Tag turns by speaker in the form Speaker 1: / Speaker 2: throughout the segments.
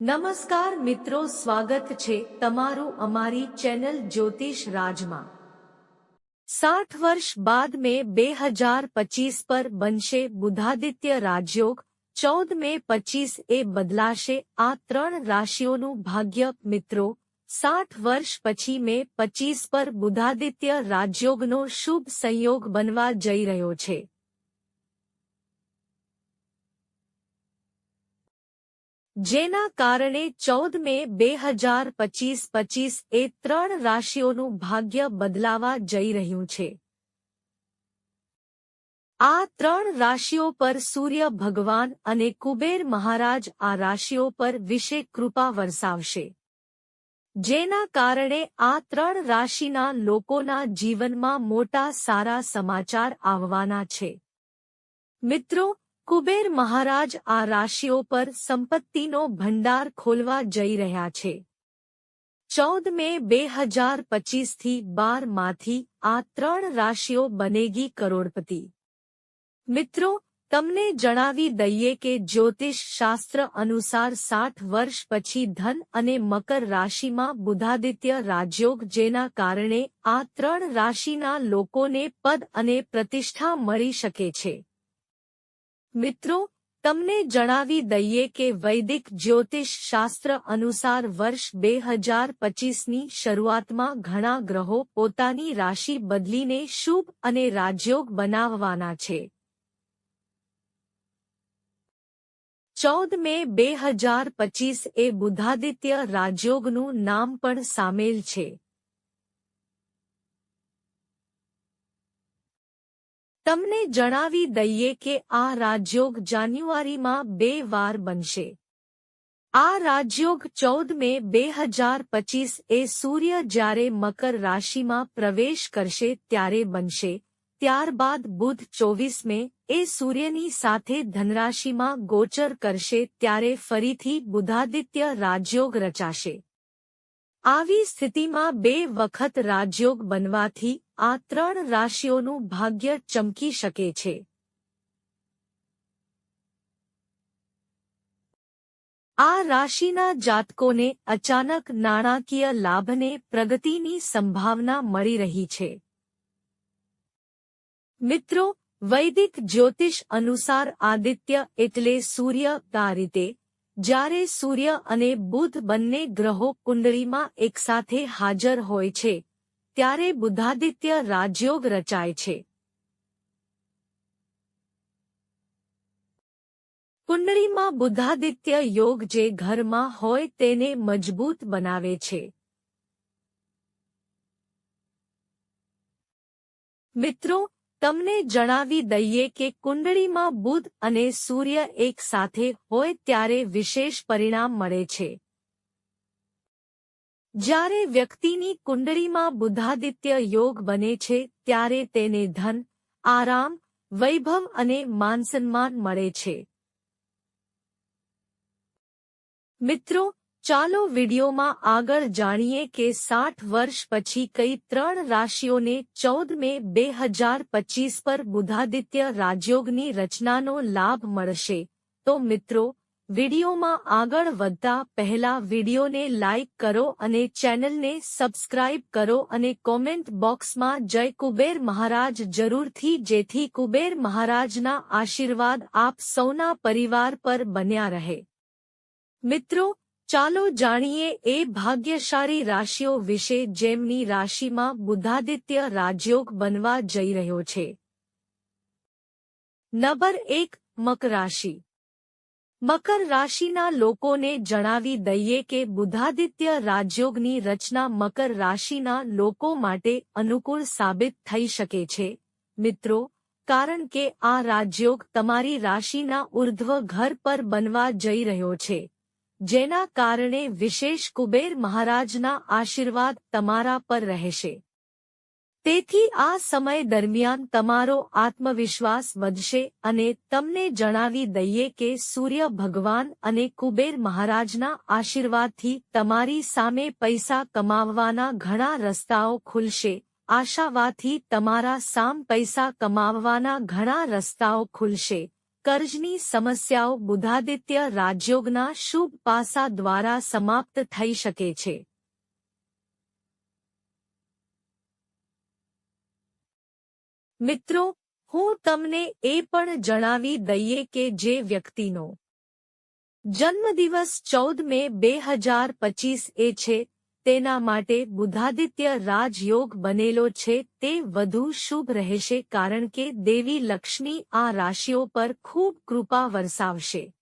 Speaker 1: નમસ્કાર મિત્રો, સ્વાગત છે તમારું અમારી ચેનલ જ્યોતિષ રાજમાં. સાઠ વર્ષ બાદ મે બે હજાર પચીસ પર બનશે બુધાદિત્ય રાજયોગ. ચૌદ મે પચીસ એ બદલાશે આ ત્રણ રાશિઓનું ભાગ્ય મિત્રો. સાઠ વર્ષ પછી મે પચીસ પર બુધાદિત્ય રાજયોગનો શુભ સંયોગ બનવા જઈ રહ્યો છે. જેના કારણે ચૌદ મે બે હજાર પચીસ પચીસ એ ત્રણ રાશિઓનું ભાગ્ય બદલાવા જઈ રહ્યું છે. આ ત્રણ રાશિઓ પર સૂર્ય ભગવાન અને કુબેર મહારાજ આ રાશિઓ પર વિશે કૃપા વરસાવશે. જેના કારણે આ ત્રણ રાશિના લોકોના જીવનમાં મોટા સારા સમાચાર આવવાના છે. મિત્રો કુબેર મહારાજ આ રાશિઓ પર સંપત્તિનો ભંડાર ખોલવા જઈ રહ્યા છે. ચૌદ મે બે હજાર પચીસથી બારમાંથી આ ત્રણ રાશિઓ બનેગી કરોડપતિ. મિત્રો, તમને જણાવી દઈએ કે જ્યોતિષ શાસ્ત્ર અનુસાર સાઠ વર્ષ પછી ધન અને મકર રાશિમાં બુધાદિત્ય રાજયોગ જેના કારણે આ ત્રણ રાશિના લોકોને પદ અને પ્રતિષ્ઠા મળી શકે છે. મિત્રો, તમને જણાવી દઈએ કે વૈદિક જ્યોતિષ શાસ્ત્ર અનુસાર વર્ષ બે હજાર પચીસની શરૂઆતમાં ઘણા ગ્રહો પોતાની રાશિ બદલીને શુભ અને રાજયોગ બનાવવાના છે. ચૌદ મે બે હજાર પચીસ એ બુધાદિત્ય રાજયોગનું નામ પણ સામેલ છે. તમને જણાવી દઈએ કે આ રાજયોગ જાન્યુઆરીમાં બે વાર બનશે. આ રાજયોગ ચૌદ મે બે હજાર પચીસ એ સૂર્ય જ્યારે મકર રાશિમાં પ્રવેશ કરશે ત્યારે બનશે. ત્યારબાદ બુધ ચોવીસ મે એ સૂર્યની સાથે ધનરાશિમાં ગોચર કરશે ત્યારે ફરીથી બુધાદિત્ય રાજયોગ રચાશે. આવી સ્થિતિમાં બે વખત રાજયોગ બનવાથી આ ત્રણ રાશિઓનું ભાગ્ય ચમકી શકે છે. આ રાશિના જાતકોને અચાનક નાણાકીય લાભને પ્રગતિની સંભાવના મળી રહી છે. મિત્રો, વૈદિક જ્યોતિષ અનુસાર આદિત્ય એટલે સૂર્ય આ રીતે જ્યારે સૂર્ય અને બુધ બંને ગ્રહો કુંડળીમાં એકસાથે હાજર હોય છે, ત્યારે બુધાદિત્ય રાજયોગ રચાય છે. કુંડળીમાં બુધાદિત્ય યોગ જે ઘરમાં હોય તેને મજબૂત બનાવે છે. મિત્રો તમને જણાવી દઈએ કે કુંડળીમાં બુધ અને સૂર્ય એક સાથે હોય ત્યારે વિશેષ પરિણામ મળે છે. જ્યારે વ્યક્તિની કુંડળીમાં બુધાદિત્ય યોગ બને છે, ત્યારે તેને ધન, આરામ, વૈભવ અને માનસન્માન મળે છે. મિત્રો ચાલો વિડીયોમાં આગળ જાણીએ કે સાઠ વર્ષ પછી કઈ ત્રણ રાશિઓને ચૌદ મે બે હજાર પચીસ પર બુધાદિત્ય રાજયોગની રચનાનો લાભ મળશે. તો મિત્રો, વિડિયોમાં આગળ વધતા પહેલા વિડિયોને લાઇક કરો અને ચેનલને સબસ્ક્રાઇબ કરો અને કોમેન્ટ બોક્સમાં જય કુબેર મહારાજ જરૂરથી, જેથી કુબેર મહારાજના આશીર્વાદ આપ સૌના પરિવાર પર બન્યા રહે. મિત્રો ચાલો જાણીએ એ ભાગ્યશાળી રાશિઓ વિશે જેમની રાશિમાં બુધાદિત્ય રાજયોગ બનવા જઈ રહ્યો છે. નંબર એક મક રાશિ. મકર રાશિના લોકોને જણાવી દઈએ કે બુધાદિત્ય રાજયોગની રચના મકર રાશિના લોકો માટે અનુકૂળ સાબિત થઈ શકે છે. મિત્રો, કારણ કે આ રાજયોગ તમારી રાશિના ઉર્ધ્વ ઘર પર બનવા જઈ રહ્યો છે. જેના કારણે વિશેષ કુબેર મહારાજના આશીર્વાદ તમારા પર રહેશે. તેથી આ સમય દરમિયાન તમારો આત્મવિશ્વાસ વધશે અને તમને જણાવી દઈએ કે સૂર્ય ભગવાન અને કુબેર મહારાજના આશીર્વાદથી તમારી સામે પૈસા કમાવવાના ઘણા રસ્તાઓ ખુલશે. આશાવાથી તમારા સામ પૈસા કમાવવાના ઘણા રસ્તાઓ ખુલશે. કર્જની સમસ્યાઓ બુધાદિત્ય રાજયોગના શુભ પાસા દ્વારા સમાપ્ત થઈ શકે છે. મિત્રો, હું તમને એ પણ જણાવી દઈએ કે જે વ્યક્તિનો જન્મદિવસ ચૌદ મે બે હજાર પચીસ એ છે તેના માટે બુધાદિત્ય રાજયોગ બનેલો છે, તે વધુ શુભ રહેશે કારણ કે દેવી લક્ષ્મી આ રાશિઓ પર ખૂબ કૃપા વરસાવશે.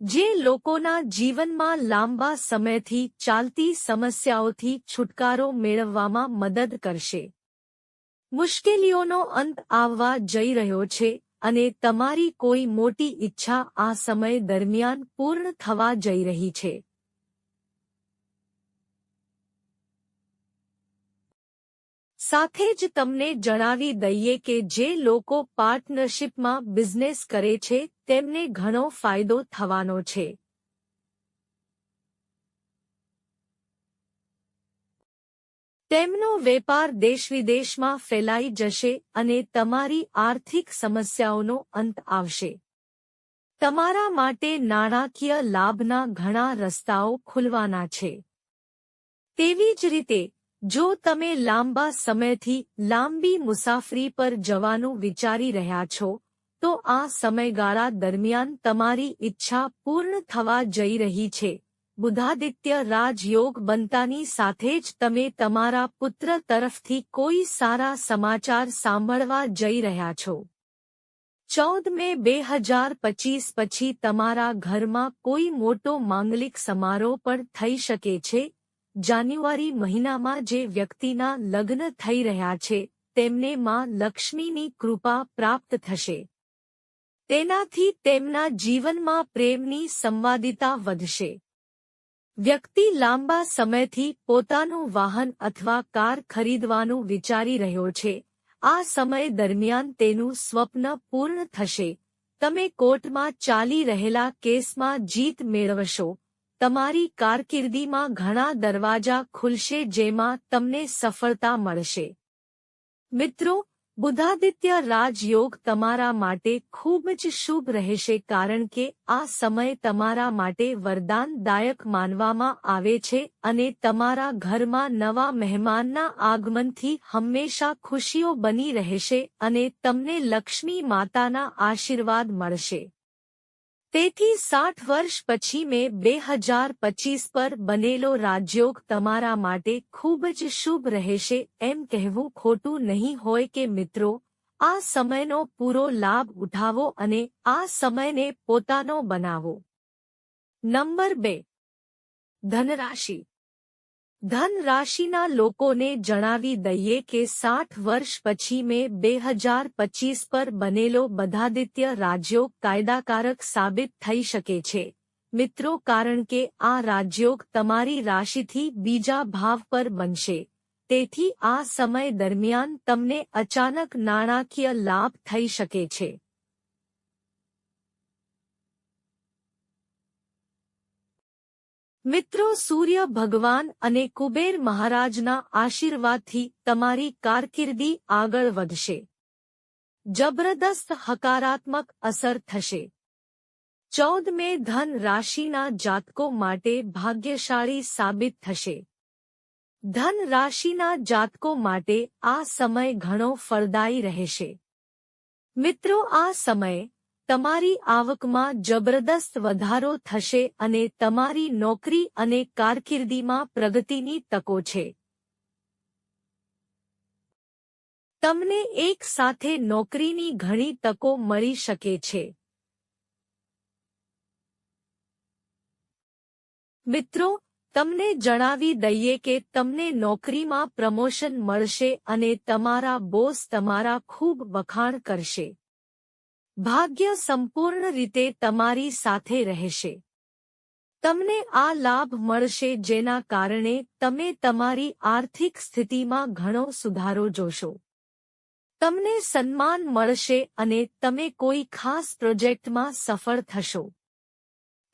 Speaker 1: જે લોકોના જીવનમાં લાંબા સમયથી ચાલતી સમસ્યાઓથી છુટકારો મેળવવામાં મદદ કરશે. મુશ્કેલીઓનો અંત આવવા જઈ રહ્યો છે અને તમારી કોઈ મોટી ઈચ્છા આ સમય દરમિયાન પૂર્ણ થવા જઈ રહી છે. સાથે જ તમને જણાવી દઈએ કે જે લોકો પાર્ટનરશિપમાં બિઝનેસ કરે છે, તેમને ઘણો ફાયદો થવાનો છે. તેમનો વેપાર દેશવિદેશમાં ફેલાઈ જશે અને તમારી આર્થિક સમસ્યાઓનો અંત આવશે. તમારા માટે નાણાકીય લાભના ઘણા રસ્તાઓ ખુલવાના છે. તેવી જ રીતે જો તમે લાંબા સમયથી લાંબી મુસાફરી પર જવાનું વિચારી રહ્યા છો, તો આ સમયગાળા દરમિયાન તમારી ઈચ્છા પૂર્ણ થવા જઈ રહી છે. બુધાદિત્ય રાજયોગ બનતાની સાથે જ તમે તમારા પુત્ર તરફથી કોઈ સારા સમાચાર સાંભળવા જઈ રહ્યા છો. ચૌદ મે બે હજાર પચીસ પછી તમારા ઘરમાં કોઈ મોટો માંગલિક સમારોહ પણ થઈ શકે છે જાન્યુઆરી મહિનામાં જે વ્યક્તિના લગ્ન થઈ રહ્યા છે, તેમને માં લક્ષ્મીની કૃપા પ્રાપ્ત થશે. તેનાથી તેમના જીવનમાં પ્રેમની સંવાદિતા વધશે. વ્યક્તિ લાંબા સમયથી પોતાનું વાહન અથવા કાર ખરીદવાનું વિચારી રહ્યો છે. આ સમય દરમિયાન તેનું સ્વપ્ન પૂર્ણ થશે. તમે કોર્ટમાં ચાલી રહેલા કેસમાં જીત મેળવશો. તમારી કારકિર્દીમાં ઘણા દરવાજા ખુલશે જેમાં તમને સફળતા મળશે. મિત્રો બુધાદિત્ય રાજયોગ તમારા માટે ખૂબ જ શુભ રહેશે કારણ કે આ સમય તમારા માટે વરદાનદાયક માનવામાં આવે છે અને તમારા ઘરમાં નવા મહેમાનના આગમનથી હંમેશા ખુશીઓ બની રહેશે અને તમને લક્ષ્મી માતાના આશીર્વાદ મળશે. તેથી સાઠ વર્ષ પછી મેં બે હજાર પચીસ પર બનેલો રાજયોગ તમારા માટે ખૂબ જ શુભ રહેશે. એમ કહેવું ખોટું નહીં હોય કે મિત્રો, આ સમયનો પૂરો લાભ ઉઠાવો અને આ સમયને પોતાનો બનાવો. નંબર બે, ધનરાશિ. ધન રાશિના લોકોને જણાવી દઈએ કે સાઠ વર્ષ પછી મેં બે હજાર પચીસ પર બનેલો બધાદિત્ય રાજયોગ કાયદાકારક સાબિત થઈ શકે છે. મિત્રો, કારણ કે આ રાજયોગ તમારી રાશિથી બીજા ભાવ પર બનશે. તેથી આ સમય દરમિયાન તમને અચાનક નાણાકીય લાભ થઈ શકે છે. મિત્રો, સૂર્ય ભગવાન અને કુબેર મહારાજના આશીર્વાદથી તમારી કારકિર્દી આગળ વધશે. જબરદસ્ત હકારાત્મક અસર થશે. ચૌદ મે ધન રાશિના જાતકો માટે ભાગ્યશાળી સાબિત થશે. ધન રાશિના જાતકો માટે આ સમય ઘણો ફળદાયી રહેશે. મિત્રો, આ સમય તમારી આવકમાં જબરદસ્ત વધારો થશે અને તમારી નોકરી અને કારકિર્દીમાં પ્રગતિની તકો છે. તમને એક સાથે નોકરીની ઘણી તકો મળી શકે છે. મિત્રો, તમને જણાવી દઈએ કે તમને નોકરીમાં પ્રમોશન મળશે અને તમારા બોસ તમારા ખૂબ વખાણ કરશે. ભાગ્ય સંપૂર્ણ રીતે તમારી સાથે રહેશે. તમને આ લાભ મળશે જેના કારણે તમે તમારી આર્થિક સ્થિતિમાં ઘણો સુધારો જોશો. તમને સન્માન મળશે અને તમે કોઈ ખાસ પ્રોજેક્ટમાં સફળ થશો.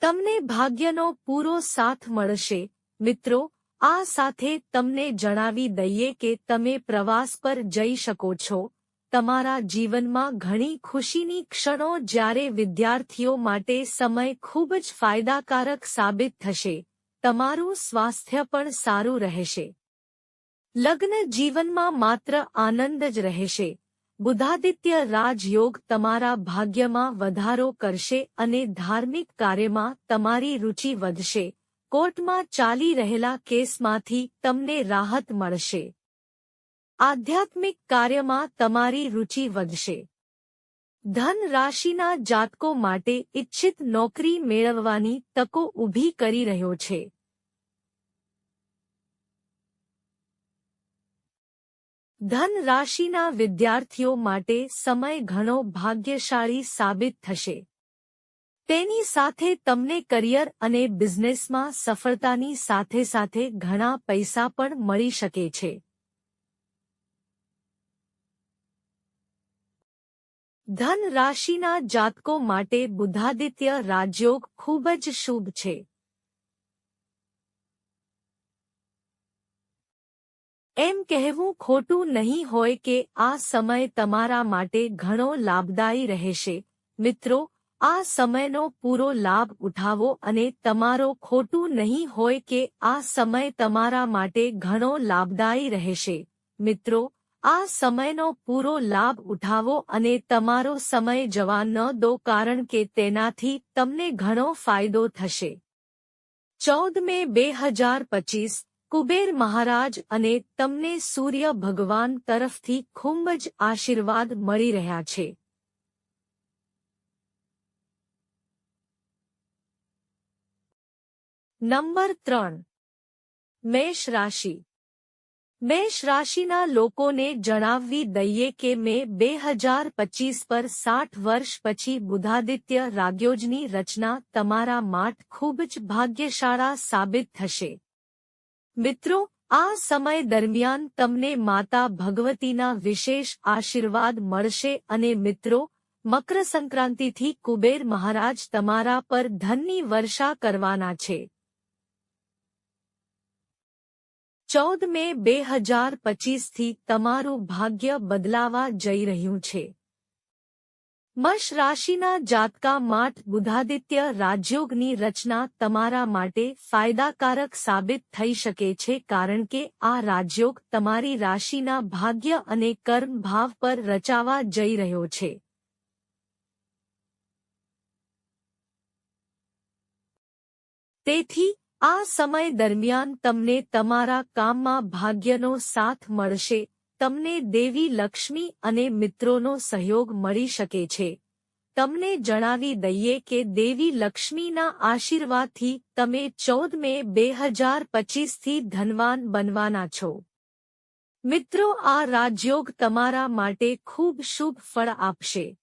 Speaker 1: તમને ભાગ્યનો પૂરો સાથ મળશે. મિત્રો, આ સાથે તમને જણાવી દઈએ કે તમે પ્રવાસ પર જઈ શકો છો. તમારા જીવનમાં ઘણી ખુશીની ક્ષણો જ્યારે વિદ્યાર્થીઓ માટે સમય ખૂબ જ ફાયદાકારક સાબિત થશે, તમારું સ્વાસ્થ્ય પણ સારું રહેશે. લગ્ન જીવનમાં માત્ર આનંદ જ રહેશે. બુધાદિત્ય રાજયોગ તમારા ભાગ્યમાં વધારો કરશે અને ધાર્મિક કાર્યમાં તમારી રુચિ વધશે. કોર્ટમાં ચાલી રહેલા કેસમાંથી તમને રાહત મળશે. આધ્યાત્મિક કાર્યમાં તમારી રુચિ વધશે. ધન રાશિના જાતકો માટે ઇચ્છિત નોકરી મેળવવાની તકો ઊભી કરી રહ્યો છે. ધન રાશિના વિદ્યાર્થીઓ માટે સમય ઘણો ભાગ્યશાળી સાબિત થશે. તેની સાથે તમને કરિયર અને બિઝનેસમાં સફળતાની સાથે સાથે ઘણા પૈસા પણ મળી શકે છે. ધન રાશિના જાતકો માટે બુધાદિત્ય રાજયોગ ખૂબ જ શુભ છે. એમ કહેવું ખોટું નહીં હોય કે આ સમય તમારા માટે ઘણો લાભદાયી રહેશે. મિત્રો, આ સમયનો પૂરો લાભ ઉઠાવો અને તમારો ખોટું નહીં હોય કે આ સમય તમારા માટે ઘણો લાભદાયી રહેશે. મિત્રો આ સમયનો પૂરો લાભ ઉઠાવો અને તમારો સમય જવા ન દો કારણ કે તેનાથી તમને ઘણો ફાયદો થશે. ચૌદ મે બે હજાર પચીસ, કુબેર મહારાજ અને તમને સૂર્ય ભગવાન તરફથી ખૂબ જ આશીર્વાદ મળી રહ્યા છે. નંબર ત્રણ, મેષ રાશિ. મેષ રાશિના લોકોને જણાવવી દઈએ કે મેં બે હજાર પચીસ પર સાઠ વર્ષ પછી બુધાદિત્ય રાગ્યોજની રચના તમારા માટ ખૂબ જ ભાગ્યશાળા સાબિત થશે. મિત્રો, આ સમય દરમિયાન તમને માતા ભગવતીના વિશેષ આશીર્વાદ મળશે અને મિત્રો મકર સંક્રાંતિથી કુબેર મહારાજ તમારા પર ધનની વર્ષા કરવાના છે. ચૌદ મે બે હજાર પચીસથી તમારું ભાગ્ય બદલાવા જઈ રહ્યું છે. મશ રાશિના જાતકા માટ બુધાદિત્ય રાજયોગની રચના તમારા માટે ફાયદાકારક સાબિત થઈ શકે છે કારણ કે આ રાજયોગ તમારી રાશિના ભાગ્ય અને કર્મ ભાવ પર રચાવા જઈ રહ્યો છે. તેથી આ સમય દરમિયાન તમને તમારા કામમાં ભાગ્યનો સાથ મળશે, તમને દેવી લક્ષ્મી અને મિત્રોનો સહયોગ મળી શકે છે. તમને જણાવી દઈએ કે દેવી લક્ષ્મીના આશીર્વાદથી તમે ચૌદ મે બે હજાર પચીસથી ધનવાન બનવાના છો. મિત્રો, આ રાજયોગ તમારા માટે ખૂબ શુભ ફળ આપશે.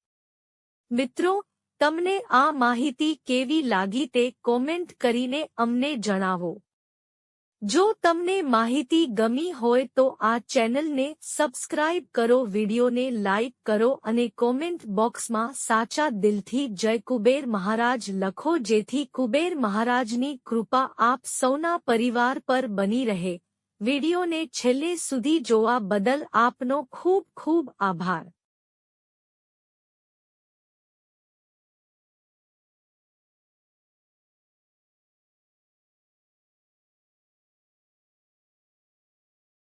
Speaker 1: મિત્રો તમને આ માહિતી કેવી લાગી તે કોમેન્ટ કરીને અમને જણાવો. જો તમને માહિતી ગમી હોય તો આ ચેનલને સબસ્ક્રાઇબ કરો, વિડીયોને લાઇક કરો અને કોમેન્ટ બોક્સમાં સાચા દિલથી જય કુબેર મહારાજ લખો જેથી કુબેર મહારાજની કૃપા આપ સૌના પરિવાર પર બની રહે. વિડીયોને છેલ્લે સુધી જોવા બદલ આપનો ખૂબ ખૂબ આભાર.